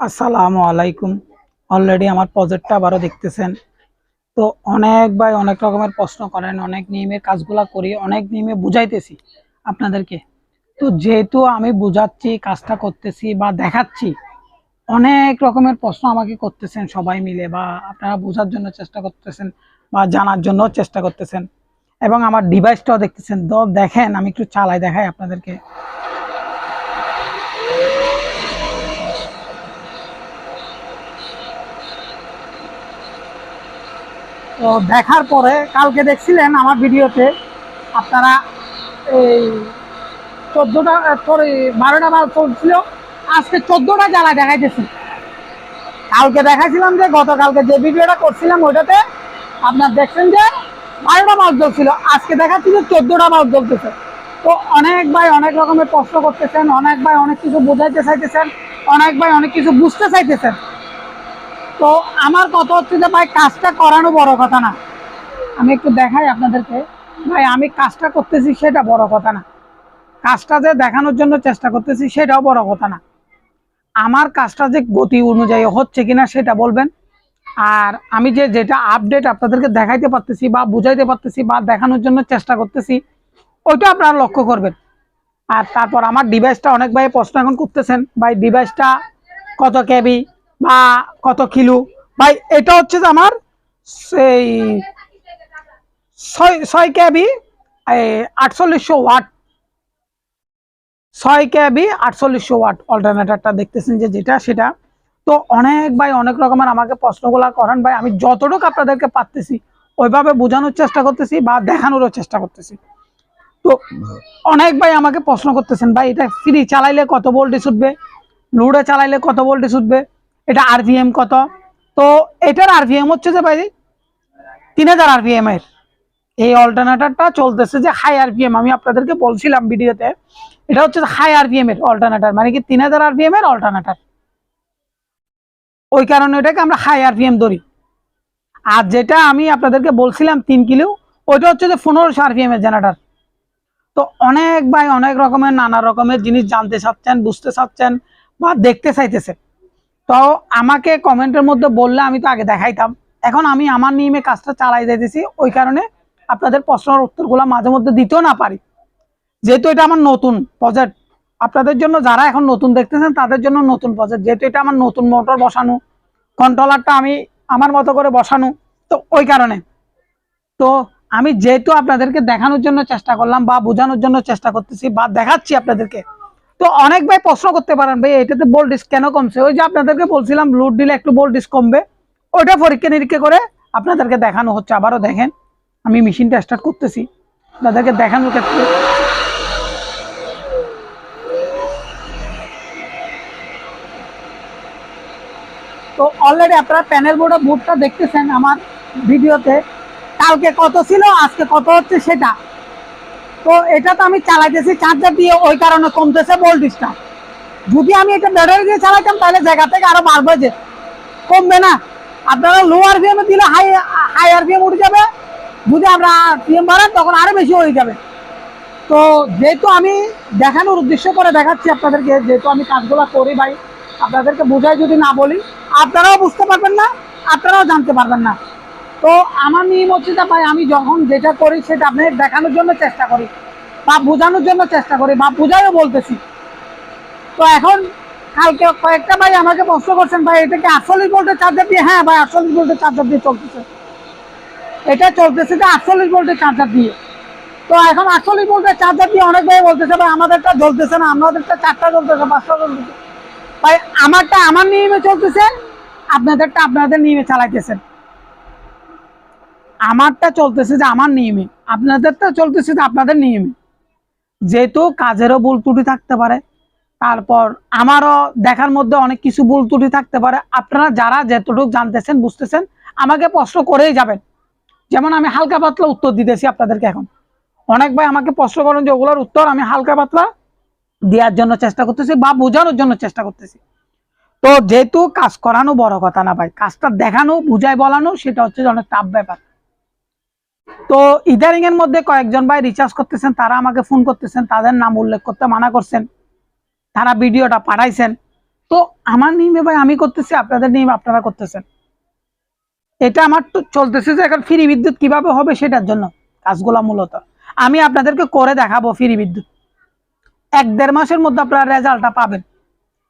আসসালামু আলাইকুম। অলরেডি আমার প্রজেক্টটা আবারও দেখতেছেন। তো অনেক ভাই অনেক রকমের প্রশ্ন করেন, অনেক নিয়মের কাজগুলা করি, অনেক নিয়মে বুঝাইতেছি আপনাদেরকে। তো যেহেতু আমি বুঝাচ্ছি, কাজটা করতেছি বা দেখাচ্ছি, অনেক রকমের প্রশ্ন আমাকে করতেছেন সবাই মিলে বা আপনারা বোঝার জন্য চেষ্টা করতেছেন বা জানার জন্য চেষ্টা করতেছেন। এবং আমার ডিভাইসটাও দেখতেছেন। দেখেন, আমি একটু চালাই দেখাই আপনাদেরকে। তো দেখার পরে কালকে দেখছিলেন আমার ভিডিওতে আপনারা এই চোদ্দোটা সরি, বারোটা বাল চলছিল। আজকে চোদ্দোটা জ্বালা দেখাইতেছি। কালকে দেখাইছিলাম যে, গতকালকে যে ভিডিওটা করছিলাম ওইটাতে আপনার দেখছেন যে, বারোটা মাছ জ্বলছিল। আজকে দেখাচ্ছি যে, চোদ্দোটা মাছ জ্বলতেছে। তো অনেক ভাই অনেক রকমের প্রশ্ন করতেছেন, অনেক ভাই অনেক কিছু বোঝাইতে চাইতেছেন, অনেক ভাই অনেক কিছু বুঝতে চাইতেছেন। তো আমার কথা হচ্ছে যে ভাই, কাজটা করানো বড় কথা না। আমি একটু দেখাই আপনাদেরকে। ভাই, আমি কাজটা করতেছি সেটা বড় কথা না। কাজটা যে দেখানোর জন্য চেষ্টা করতেছি সেটাও বড় কথা না। আমার কাজটা যে গতি অনুযায়ী হচ্ছে কিনা সেটা বলবেন। আর আমি যে যেটা আপডেট আপনাদেরকে দেখাইতে পারতেছি বা বুঝাইতে পারতেছি বা দেখানোর জন্য চেষ্টা করতেছি, ওইটা আপনারা লক্ষ্য করবেন। আর তারপর আমার ডিভাইসটা অনেক ভাই প্রশ্ন এখন করতেছেন, ভাই ডিভাইসটা কত কেবি? বা কত কিলো? ভাই, এটা হচ্ছে যে আমার সেই ছয় ছয় কেবি আটচল্লিশশো ওয়াট। ছয় কেবি, আটচল্লিশশো ওয়াট অল্টারনেটারটা দেখতেছেন যে যেটা, সেটা। তো অনেক ভাই, অনেক রকমের আমাকে প্রশ্নগুলা করেন। ভাই, আমি যতটুকু আপনাদেরকে পারতেছি, ওইভাবে বোঝানোর চেষ্টা করতেছি বা দেখানোরও চেষ্টা করতেছি। তো অনেক ভাই আমাকে প্রশ্ন করতেছেন, ভাই, এটা ফ্রি চালাইলে কত ভোল্টেজ উঠবে? লুডে চালাইলে কত ভোল্টেজ উঠবে? এটা আরপিএম কত? তো এটার আরপিএম হচ্ছে যে ভাই, তিন হাজার আরপিএম এর। এই অল্টারনেটারটা চলতেছে যে হাই আরপিএম আমি আপনাদেরকে বলছিলাম ভিডিওতে, এটা হচ্ছে হাই আরপিএম এর অল্টারনেটার মানে কি তিন হাজার আরপিএম এর অল্টারনেটার ওই কারণে এটাকে আমরা হাই আরপিএম ধরি। আর যেটা আমি আপনাদেরকে বলছিলাম তিন কিলো, ওইটা হচ্ছে যে পনেরোশো আরপিএম এর জেনারেটার তো অনেক ভাই, অনেক রকমের, নানা রকমের জিনিস জানতে চাচ্ছেন, বুঝতে চাচ্ছেন বা দেখতে চাইতেছেন। তো আমাকে কমেন্টের মধ্যে বললে আমি তো আগে দেখাইতাম। এখন আমি আমার নিয়মে কাজটা চালাই যাইতেছি, ওই কারণে আপনাদের প্রশ্নের উত্তরগুলো মাঝে মধ্যে দিতেও না পারি। যেহেতু এটা আমার নতুন প্রজেক্ট আপনাদের জন্য যারা এখন নতুন দেখতেছেন, তাদের জন্য নতুন প্রজেক্ট যেহেতু এটা আমার নতুন মোটর বসানো কন্ট্রোলারটা আমি আমার মতো করে বসানো, তো ওই কারণে। তো আমি যেহেতু আপনাদেরকে দেখানোর জন্য চেষ্টা করলাম বা বোঝানোর জন্য চেষ্টা করতেছি বা দেখাচ্ছি আপনাদেরকে তো অনেক ভাই প্রশ্ন করতে পারেন, ভাই, এটাতে ভোল্টেজ কেন কমছে? ওই যে আপনাদেরকে বলছিলাম লোড দিলে একটু ভোল্টেজ কমবে। ওইটা পরীক্ষা নিরীক্ষা করে আপনাদেরকে দেখানো হচ্ছে। আবারও দেখেন, আমি মেশিনটা স্টার্ট করতেছি। আপনাদেরকে দেখানোর ক্ষেত্রে তো অলরেডি আপনারা প্যানেল বোর্ডে বুটটা দেখতেছেন আমার ভিডিওতে। কালকে কত ছিল, আজকে কত হচ্ছে সেটা। তো এটা তো আমি চালাইতেছি চার্জার দিয়ে ওই কারণে কমতেছে ভোল্টেজটা যদি আমি এটা ব্যাটারি দিয়ে চালাইতাম, তাহলে জায়গা থেকে আরও বাড়বে যে। কমবে না। আপনারা লো আর এ দিলে হাই হাই আর উঠে যাবে। যদি আমরা পিএম বাড়ান, তখন আরও বেশি হয়ে যাবে। তো যেহেতু আমি দেখানোর উদ্দেশ্য করে দেখাচ্ছি আপনাদেরকে, যেহেতু আমি কাজগুলো করি ভাই, আপনাদেরকে বোঝাই যদি না বলি, আপনারাও বুঝতে পারবেন না, আপনারাও জানতে পারবেন না। তো আমার নিয়ম হচ্ছে যে ভাই, আমি যখন যেটা করি সেটা আপনাদের দেখানোর জন্য চেষ্টা করি, বা বোঝানোর জন্য চেষ্টা করি, বা বোঝাইও বলতেছি। তো এখন কালকে কয়েকটা ভাই আমাকে প্রশ্ন করছেন, ভাই, এটা কি আটচল্লিশ চার্জার দিয়ে হ্যাঁ ভাই আটচল্লিশ ভোল্টের চার্জার দিয়ে চলতেছে। এটা চলতেছে যে আটচল্লিশ ভোল্টের চার্জার দিয়ে। তো এখন আটচল্লিশ ভোল্টের চার্জার দিয়ে অনেক ভাই বলতেছে, ভাই, আমাদেরটা জ্বলতেছে না, আমাদেরটা চারটা জ্বলতেছে, পাঁচটা জ্বলতেছে। ভাই, আমারটা আমার নিয়মে চলতেছে, আপনাদেরটা আপনাদের নিয়মে চালাইতেছেন। আমারটা চলতেছে যে আমার নিয়মে, আপনাদেরটা চলতেছে যে আপনাদের নিয়মে। যেহেতু কাজেরও ভুল ত্রুটি থাকতে পারে, তারপর আমারও দেখার মধ্যে অনেক কিছু ভুল ত্রুটি থাকতে পারে। আপনারা যারা যতটুকু জানতেছেন, বুঝতেছেন, আমাকে প্রশ্ন করেই যাবেন। যেমন আমি হালকা পাতলা উত্তর দিতেছি আপনাদেরকে এখন। অনেক ভাই আমাকে প্রশ্ন করেন যে ওগুলোর উত্তর আমি হালকা পাতলা দেওয়ার জন্য চেষ্টা করতেছি বা বোঝানোর জন্য চেষ্টা করতেছি। তো যেহেতু কাজ করানো বড় কথা না ভাই, কাজটা দেখানো বুঝাই বলানো, সেটা হচ্ছে অনেক টাফ ব্যাপার। তো ইদারিং এর মধ্যে কয়েকজন ভাই রিচার্জ করতেছেন, তারা আমাকে ফোন করতেছেন, তাদের নাম উল্লেখ করতে মানা করছেন, তারা ভিডিওটা পাঠাইছেন। তো আমার নিয়মে ভাই আমি করতেছি, আপনাদের নিয়মে আপনারা করতেছেন। এটা আমার তো চলতেছে যে এখন ফ্রি বিদ্যুৎ কীভাবে হবে সেটার জন্য, কাজগুলা মূলত। আমি আপনাদেরকে করে দেখাবো ফ্রি বিদ্যুৎ। এক দেড় মাসের মধ্যে আপনারা রেজাল্টটা পাবেন।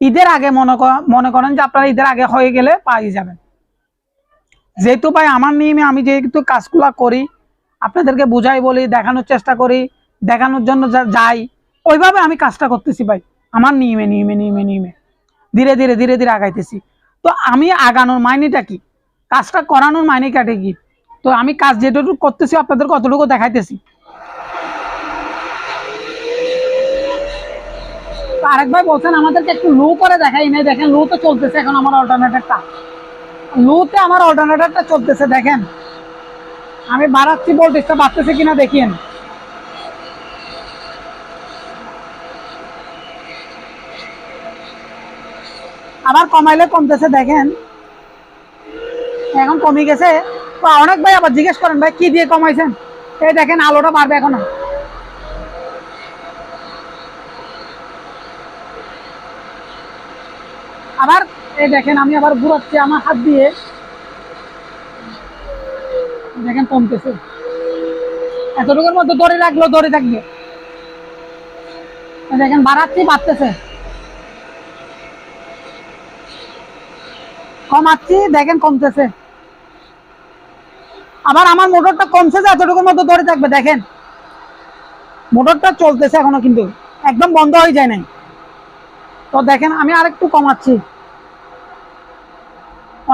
ঈদের আগে মনে মনে করেন যে আপনারা ঈদের আগে হয়ে গেলে পাই যাবেন। যেহেতু ভাই আমার নিয়মে আমি যেহেতু কাজগুলা করি আপনাদেরকে বুঝাই বলি, দেখানোর চেষ্টা করি, দেখানোর জন্য যাই। ওইভাবে আমি কাজটা করতেছি ভাই। আমার নিয়মে নিয়মে নিয়মে নিয়মে। ধীরে ধীরে ধীরে ধীরে আগাইতেছি। তো আমি আগানোর মাইনেটা কি? কাজটা করানোর মাইনে কাটে কি? তো আমি কাজ যেটুকু করতেছি আপনাদের কতটুকু দেখাইতেছি। আরেক ভাই বলছেন, আমাদেরকে একটু লো করে দেখাই নাই। দেখেন, লো তো চলতেছে এখন আমার অল্টারনেটারটা লোতে আমার অল্টারনেটারটা চলতেছে, দেখেন। আমি বাড়াচ্ছি ভোল্টেজটা বাড়তেছে কিনা দেখিয়েন আবার কমাইলে কমতেছে, দেখেন। এখন কমে গেছে। তো অনেক ভাই আবার জিজ্ঞেস করেন, ভাই, কি দিয়ে কমাইছেন? এই দেখেন, আলোটা বাড়বে এখন। আবার এই দেখেন, আমি আবার ঘুরাচ্ছি আমার হাত দিয়ে। দেখেন কমতেছে। এতটুকুর মধ্যে দড়ি রাখল, দড়ি থাকবে দেখেন, বাড়াচ্ছি, বাড়তেছে। কমাচ্ছি, দেখেন কমতেছে। আবার আমার মোটরটা কমছে যে এতটুকুর মধ্যে দড়ি থাকবে, দেখেন। মোটরটা চলতেছে এখনও কিন্তু, একদম বন্ধ হয়ে যায় নাই। তো দেখেন, আমি আরেকটু কমাচ্ছি।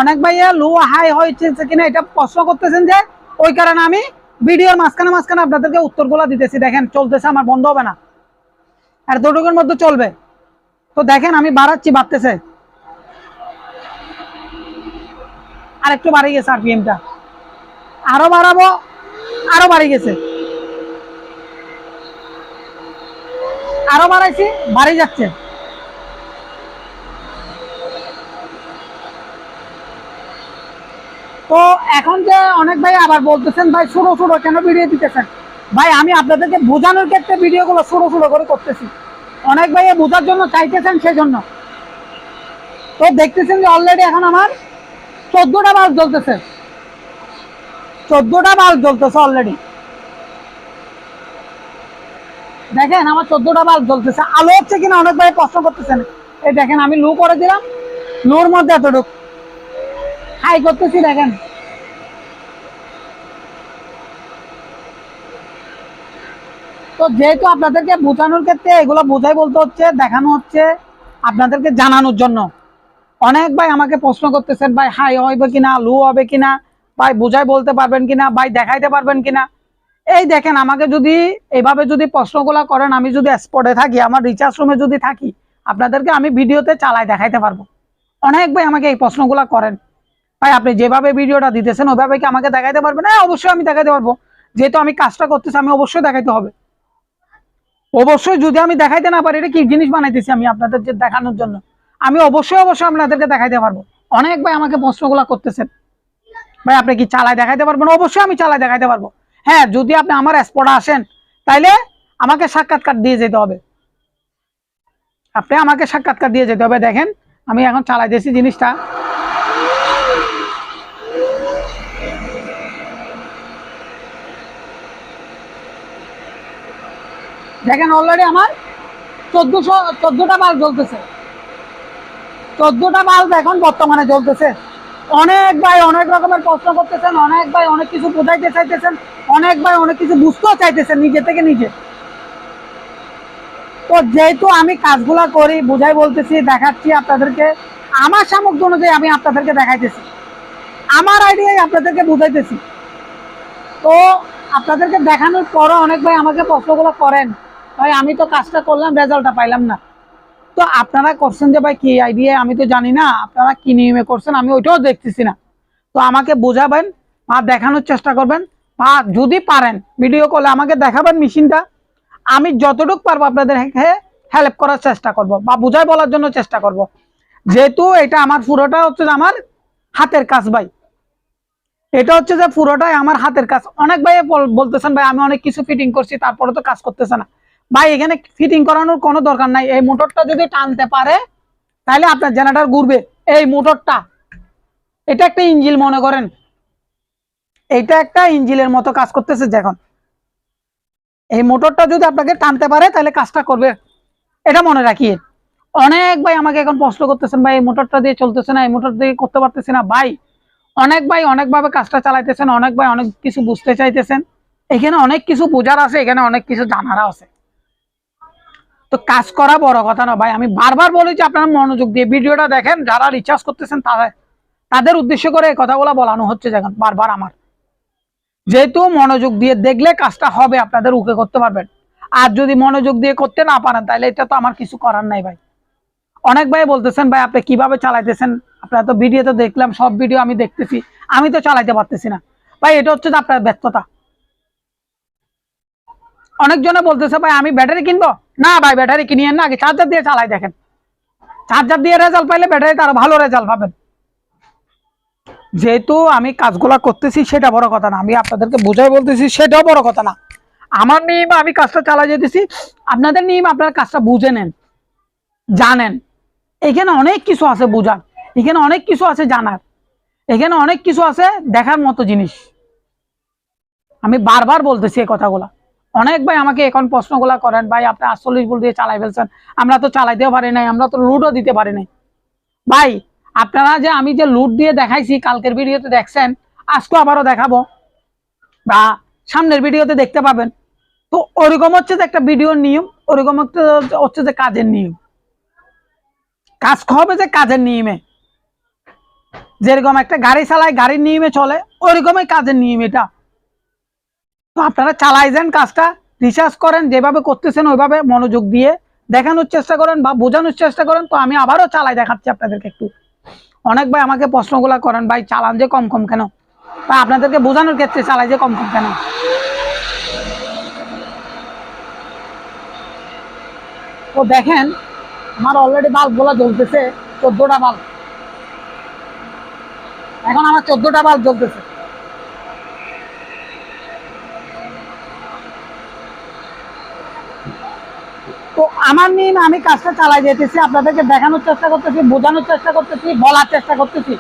অনেক ভাইয়া লো হাই হয়েছে কিনা এটা প্রশ্ন করতেছেন যে ওই কারণে আমি ভিডিওর মাঝখানে মাঝখানে আপনাদেরকে উত্তরগুলো দিতেছি। দেখেন, চলতেছে, আমার বন্ধ হবে না। আর দুটুকুর মধ্যে চলবে। তো দেখেন, আমি বাড়াচ্ছি, বাড়তেছে। আর একটু বাড়ি গেছে আরপিএমটা আরও বাড়াবো, আরও বাড়ি গেছে। আরও বাড়াইছি, বাড়ি যাচ্ছে। তো এখন যে অনেক ভাই আবার বলতেছেন, ভাই ছোট ছোট কেন ভিডিও দিতেছেন? ভাই, আমি আপনাদেরকে বোঝানোর ক্ষেত্রে ভিডিওগুলো ছোট ছোট করে করতেছি। অনেক ভাই বোঝার জন্য চাইতেছেন সেই জন্য তো দেখতেছেন যে অলরেডি এখন আমার চোদ্দটা বাল্ব জ্বলতেছে। চোদ্দটা বাল্ব জ্বলতেছে অলরেডি দেখেন আমার চোদ্দটা বাল্ব জ্বলতেছে। আলো হচ্ছে কিনা অনেক ভাই প্রশ্ন করতেছেন। এই দেখেন, আমি লু করে দিলাম। লুর মধ্যে এতটুকু। হাই করতেছি, দেখেন। তো যেহেতু আপনাদেরকে বোঝানোর ক্ষেত্রে এগুলো বোঝাই বলতে হচ্ছে, দেখানো হচ্ছে আপনাদেরকে জানানোর জন্য। অনেক ভাই আমাকে প্রশ্ন করতেছেন, ভাই, হাই হবে কিনা, লো হবে কিনা? ভাই, বোঝাই বলতে পারবেন কিনা? ভাই, দেখাইতে পারবেন কিনা? এই দেখেন, আমাকে যদি এইভাবে যদি প্রশ্নগুলো করেন, আমি যদি স্পটে থাকি, আমার রিচার্জ রুমে যদি থাকি, আপনাদেরকে আমি ভিডিওতে চালাই দেখাইতে পারব। অনেক ভাই আমাকে এই প্রশ্নগুলো করেন। ভাই, আপনি যেভাবে ভিডিওটা দিতেছেন ওইভাবে কি আমাকে দেখাইতে পারবেন হ্যাঁ অবশ্যই আমি দেখাইতে পারব। যেহেতু আমি কাজটা করতেছি, আমি অবশ্যই দেখাইতে হবে। অবশ্যই যদি আমি দেখাইতে না পারি, এটা কি জিনিস বানাইতেছি আমি আপনাদের যে দেখানোর জন্য? আমি অবশ্যই অবশ্যই আপনাদেরকে দেখাইতে পারব। অনেক ভাই আমাকে প্রশ্নগুলো করতেছেন। ভাই, আপনি কি চালায় দেখাইতে পারবেন? অবশ্যই আমি চালায় দেখাইতে পারব। হ্যাঁ যদি আপনি আমার স্পটে আসেন, তাইলে আমাকে সাক্ষাৎকার দিয়ে যেতে হবে। আপনি আমাকে সাক্ষাৎকার দিয়ে যেতে হবে। দেখেন, আমি এখন চালাইতেছি জিনিসটা। দেখেন অলরেডি আমার চোদ্দশো, চোদ্দটা বাল্ব জ্বলতেছে। চোদ্দটা বাল্ব এখন বর্তমানে জ্বলতেছে। অনেক ভাই অনেক রকমের প্রশ্ন করতেছেন, অনেক ভাই অনেক কিছু বোঝাইতে চাইতেছেন, অনেক ভাই অনেক কিছু বুঝতেও চাইতেছেন নিজে থেকে নিজে। তো যেহেতু আমি কাজগুলা করি, বুঝাই বলতেছি, দেখাচ্ছি আপনাদেরকে, আমার সামর্থ্য অনুযায়ী আমি আপনাদেরকে দেখাইতেছি। আমার আইডিয়াই আপনাদেরকে বুঝাইতেছি। তো আপনাদেরকে দেখানোর পরও অনেক ভাই আমাকে প্রশ্নগুলো করেন। ভাই, আমি তো কাজটা করলাম, রেজাল্টটা পাইলাম না। তো আপনারা করছেন যে ভাই, কি আইডিয়া আমি তো জানি না। আপনারা কি নিয়মে করছেন? আমি ওইটাও দেখতেছি না। তো আমাকে বোঝাবেন, বা দেখানোর চেষ্টা করবেন, বা যদি পারেন ভিডিও কলে আমাকে দেখাবেন মেশিনটা আমি যতটুকু পারব আপনাদের হেল্প করার চেষ্টা করব, বা বুঝাই বলার জন্য চেষ্টা করব। যেহেতু এটা আমার পুরোটা হচ্ছে আমার হাতের কাজ ভাই। এটা হচ্ছে যে পুরোটাই আমার হাতের কাজ। অনেক ভাই বল- বলতেছেন, ভাই, আমি অনেক কিছু ফিটিং করছি, তারপরে তো কাজ করতেছে না। ভাই, এখানে ফিটিং করানোর কোনো দরকার নাই। এই মোটরটা যদি টানতে পারে, তাহলে আপনার জেনারেটর ঘুরবে। এই মোটরটা, এটা একটা ইঞ্জিল মনে করেন। এটা একটা ইঞ্জিলের মতো কাজ করতেছে যখন এই মোটরটা যদি আপনাকে টানতে পারে, তাহলে কাজটা করবে। এটা মনে রাখিয়ে অনেক ভাই আমাকে এখন প্রশ্ন করতেছেন, ভাই, এই মোটরটা দিয়ে চলতেছে না, এই মোটর দিয়ে করতে পারতেছি না। ভাই, অনেক ভাই অনেকভাবে কাজটা চালাইতেছেন, অনেক ভাই অনেক কিছু বুঝতে চাইতেছেন। এখানে অনেক কিছু বোঝার আছে, এখানে অনেক কিছু জানারও আছে। তো কাজ করা বড় কথা না ভাই। আমি বারবার বলেছি আপনারা মনোযোগ দিয়ে ভিডিওটা দেখেন, যারা রিচার্জ করতেছেন তাদের তাদের উদ্দেশ্য করে এই কথাগুলো বলানো হচ্ছে যখন বারবার আমার। যেহেতু মনোযোগ দিয়ে দেখলে কাজটা হবে, আপনাদের উকে করতে পারবেন। আর যদি মনোযোগ দিয়ে করতে না পারেন তাহলে এটা তো আমার কিছু করার নাই ভাই। অনেক ভাই বলতেছেন, ভাই, আপনি কীভাবে চালাইতেছেন? আপনারা তো ভিডিও তো দেখলাম, সব ভিডিও আমি দেখতেছি। আমি তো চালাইতে পারতেছি না। ভাই, এটা হচ্ছে আপনার ব্যর্থতা। অনেকজনে বলতেছে, ভাই, আমি ব্যাটারি কিনবো? না ভাই, ব্যাটারি কিনিয়ে না, আগে চার্জার দিয়ে চালাই দেখেন। চার্জার দিয়ে রেজাল্ট পাইলে ব্যাটারিতে আরও ভালো রেজাল্ট পাবেন। যেহেতু আমি কাজগুলা করতেছি, সেটা বড় কথা না। আমি আপনাদেরকে বোঝাই বলতেছি, সেটাও বড় কথা না। আমার নিয়ম, আমি কাজটা চালাই যেতেছি। আপনাদের নিয়ম, আপনারা কাজটা বুঝে নেন, জানেন। এখানে অনেক কিছু আছে বোঝার। এখানে অনেক কিছু আছে জানার। এখানে অনেক কিছু আছে দেখার মতো জিনিস। আমি বারবার বলতেছি এই কথাগুলা। অনেক ভাই আমাকে এখন প্রশ্নগুলা করেন, ভাই, আপনি আটচল্লিশ ভোল্ট দিয়ে চালাই ফেলছেন। আমরা তো চালাইতেও পারি নাই, আমরা তো লুডও দিতে পারি নাই। ভাই, আপনারা যে আমি যে লুট দিয়ে দেখাইছি, কালকের ভিডিওতে দেখছেন আজকে আবারও দেখাবো। বা সামনের ভিডিওতে দেখতে পাবেন। তো ওরকম হচ্ছে যে একটা ভিডিওর নিয়ম, ওরকম হচ্ছে যে কাজের নিয়ম। কাজ হবে যে কাজের নিয়মে। যেরকম একটা গাড়ি চালায়, গাড়ির নিয়মে চলে ওইরকমই কাজের নিয়ম এটা। আপনারা চালাই যান কাজটা রিসার্চ করেন, যেভাবে করতেছেন ওইভাবে মনোযোগ দিয়ে দেখানোর চেষ্টা করেন বা বোঝানোর চেষ্টা করেন। তো আমি আবারও চালাই দেখাচ্ছি আপনাদেরকে একটু। অনেক ভাই আমাকে প্রশ্নগুলা করেন, ভাই, চালান যে কম কম কেন? বা আপনাদেরকে বোঝানোর ক্ষেত্রে চালাই যে কম কম কেন? তো দেখেন, আমার অলরেডি বাল্বগুলা জ্বলতেছে, চোদ্দটা বাল্ব এখন আমার চোদ্দটা বাল্ব জ্বলতেছে। তো আমার নিয়ে আমি কাজটা চালাই যেতেছি, আপনাদেরকে দেখানোর চেষ্টা করতেছি, বোঝানোর চেষ্টা করতেছি, বলার চেষ্টা করতেছি।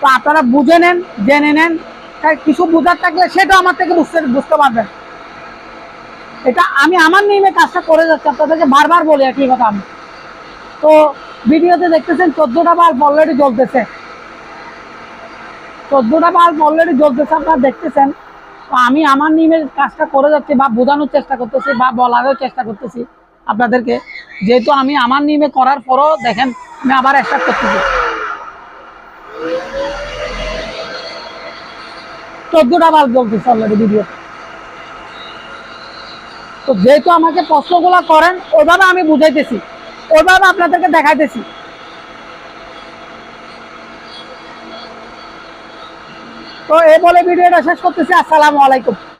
তো আপনারা বুঝে নেন, জেনে নেন কিছু বোঝার থাকলে সেটা আমার থেকে বুঝতে বুঝতে পারবেন। এটা আমি আমার নিয়মে কাজটা করে যাচ্ছি, আপনাদেরকে বারবার বলি একই কথা আমি। তো ভিডিওতে দেখতেছেন চোদ্দোটা বাল্ব অলরেডি জ্বলতেছে। চোদ্দোটা বাল্ব অলরেডি জ্বলতেছে, আপনারা দেখতেছেন। আমি আমার নিয়মের কাজটা করে যাচ্ছি বা বোঝানোর চেষ্টা করতেছি বা বলারও চেষ্টা করতেছি আপনাদেরকে। যেহেতু আমি আমার নিয়মে করার পরও দেখেন, আমি আবার একটা করতেছি। চোদ্দটা বাল্ব জ্বলতেছে অলরেডি ভিডিও তো যেহেতু আমাকে প্রশ্নগুলো করেন, ওইভাবে আমি বুঝাইতেছি। ওইভাবে আপনাদেরকে দেখাইতেছি। তো এ বলে ভিডিওটা শেষ করতেছি। আসসালামু আলাইকুম।